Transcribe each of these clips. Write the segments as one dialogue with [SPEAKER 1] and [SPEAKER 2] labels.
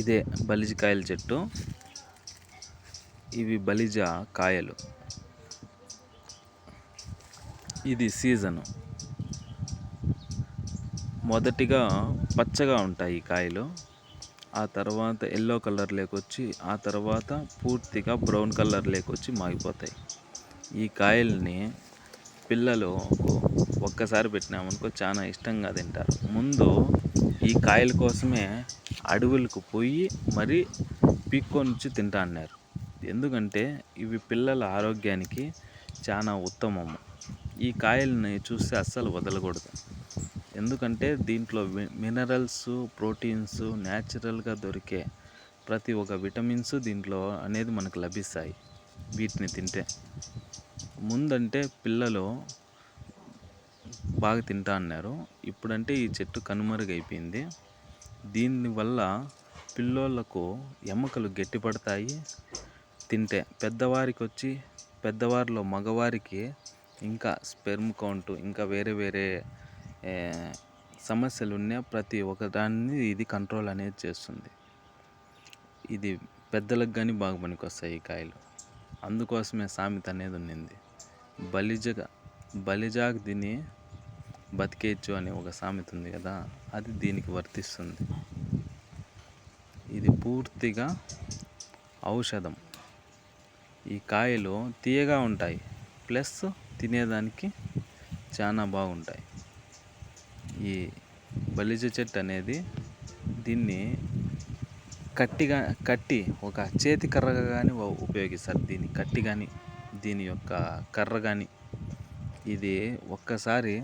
[SPEAKER 1] ఇదే బలిజ కాయల చెట్టు. ఇవి బలిజ కాయలు. ఇది సీజను. మొదటిగా పచ్చగా ఉంటాయి ఈ కాయలు. ఆ తర్వాత ఎల్లో కలర్లోకి వచ్చి ఆ తర్వాత పూర్తిగా బ్రౌన్ కలర్లోకి వచ్చి మాగిపోతాయి. ఈ కాయల్ని పిల్లలు ఒక్కసారి పెట్టినామనుకో చాలా ఇష్టంగా తింటారు. ముందు ఈ కాయల కోసమే అడవులకు పోయి మరీ పీక్కొనిచ్చి తింటా అన్నారు. ఎందుకంటే ఇవి పిల్లల ఆరోగ్యానికి చాలా ఉత్తమము. ఈ కాయల్ని చూస్తే అస్సలు వదలకూడదు. ఎందుకంటే దీంట్లో మినరల్స్ ప్రోటీన్స్ న్యాచురల్గా దొరికే ప్రతి ఒక్క విటమిన్స్ దీంట్లో అనేది మనకు లభిస్తాయి వీటిని తింటే. ముందంటే పిల్లలు బాగా తింటా అన్నారు. ఇప్పుడంటే ఈ చెట్టు కనుమరుగైపోయింది. దీనివల్ల పిల్లోళ్ళకు ఎముకలు గట్టిపడతాయి తింటే పెద్దవారికి వచ్చి పెద్దవారిలో మగవారికి ఇంకా స్పెర్మ్ కౌంటు ఇంకా వేరే వేరే సమస్యలు ఉన్న ప్రతి ఒక్కదాన్ని ఇది కంట్రోల్ అనేది చేస్తుంది. ఇది పెద్దలకు కానీ బాగా పనికొస్తాయి ఈ కాయలు. అందుకోసమే సామెత అనేది ఉన్నింది. బలిజగా బలిజాగ్ తిని బతికేయచ్చు అనే ఒక సామెత ఉంది కదా అది దీనికి వర్తిస్తుంది. ఇది పూర్తిగా ఔషధం. ఈ కాయలు తీయగా ఉంటాయి ప్లస్ తినేదానికి చాలా బాగుంటాయి. ఈ బలిజ చెట్టు అనేది దీన్ని కట్టిగా కట్టి ఒక చేతి కర్రగా కానీ ఉపయోగిస్తారు దీన్ని. కట్టి కానీ దీని యొక్క కర్ర కానీ ఇది ఒక్కసారి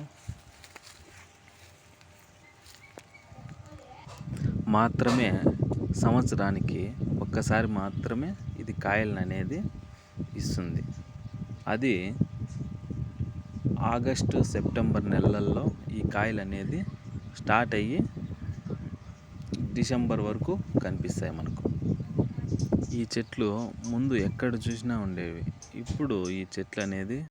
[SPEAKER 1] మాత్రమే సంవత్సరానికి ఒక్కసారి మాత్రమే ఇది కాయలను అనేది ఇస్తుంది. అది ఆగస్టు సెప్టెంబర్ నెలల్లో ఈ కాయలు అనేది స్టార్ట్ అయ్యి డిసెంబర్ వరకు కనిపిస్తాయి మనకు. ఈ చెట్లు ముందు ఎక్కడ చూసినా ఉండేవి. ఇప్పుడు ఈ చెట్లు అనేది